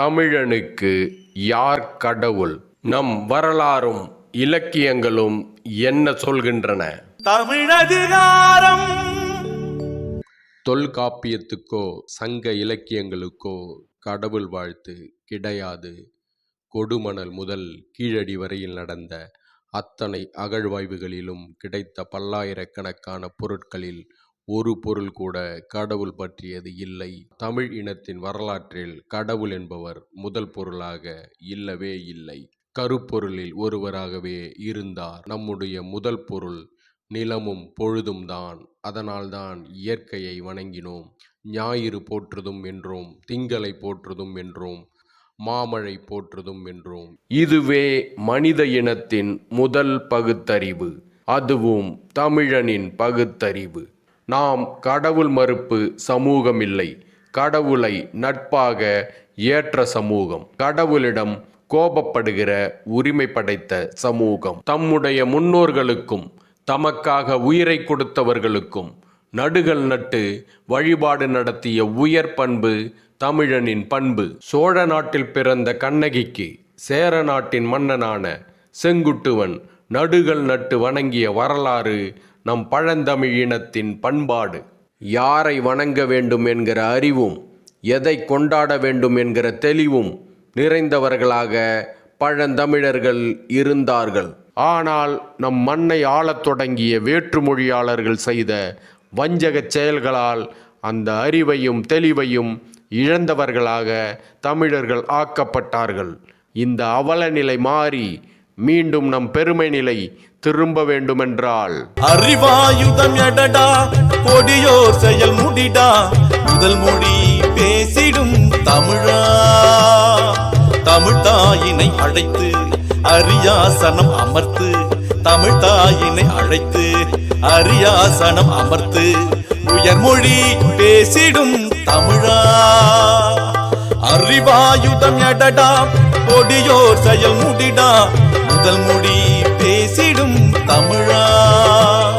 தமிழனுக்கு யார் கடவுள்? நம் வரலாறும் இலக்கியங்களும் என்ன சொல்கின்றன? தமிழதிகாரம். தொல்காப்பியத்துக்கோ சங்க இலக்கியங்களுக்கோ கடவுள் வாழ்த்து கிடையாது. கொடுமணல் முதல் கீழடி வரையில் நடந்த அத்தனை அகழ்வாய்வுகளிலும் கிடைத்த பல்லாயிரக்கணக்கான பொருட்களில் ஒரு பொருள் கூட கடவுள் பற்றியது இல்லை. தமிழ் இனத்தின் வரலாற்றில் கடவுள் என்பவர் முதல் பொருளாக இல்லவே இல்லை. கருப்பொருளில் ஒருவராகவே இருந்தார். நம்முடைய முதல் பொருள் நிலமும் பொழுதும் தான். அதனால்தான் இயற்கையை வணங்கினோம். ஞாயிறு போற்றுதும் என்றோம். திங்களை போற்றுதும் என்றோம். மாமழை போற்றுதும் என்றோம். இதுவே மனித இனத்தின் முதல் பகுத்தறிவு. அதுவும் தமிழனின் பகுத்தறிவு. நாம் கடவுள் மறுப்பு சமூகம் இல்லை கடவுளை நட்பாக ஏற்ற சமூகம். கடவுளிடம் கோபப்படுகிற உரிமை படைத்த சமூகம். தம்முடைய முன்னோர்களுக்கும் தமக்காக உயிரை கொடுத்தவர்களுக்கும் நடுகள் நட்டு வழிபாடு நடத்திய உயர் பண்பு தமிழனின் பண்பு. சோழ நாட்டில் பிறந்த கண்ணகிக்கு சேர நாட்டின் மன்னனான செங்குட்டுவன் நடுகள் நட்டு வணங்கிய வரலாறு நம் பழந்தமிழ் இனத்தின் பண்பாடு. யாரை வணங்க வேண்டும் என்கிற அறிவும் எதை கொண்டாட வேண்டும் என்கிற தெளிவும் நிறைந்தவர்களாக பழந்தமிழர்கள் இருந்தார்கள். ஆனால் நம் மண்ணை ஆளத் தொடங்கிய வேற்றுமொழியாளர்கள் செய்த வஞ்சகச் செயல்களால் அந்த அறிவையும் தெளிவையும் இழந்தவர்களாக தமிழர்கள் ஆக்கப்பட்டார்கள். இந்த அவலநிலை மாறி மீண்டும் நம் பெருமை நிலை திரும்ப வேண்டுமென்றால். அறிவாயுதம் எடடா கொடியோர் செயல் முடிடா முதல் மொழி பேசிடும் தமிழா. தமிழ் தாயினை அழைத்து அரியாசனம் அமர்த்து தமிழ் தாயினை அழைத்து அரியாசனம் அமர்த்து உயர்மொழி பேசிடும் தமிழா. அறிவாயுதம் எடடா கொடியோர் செயல் முடிடா முதல்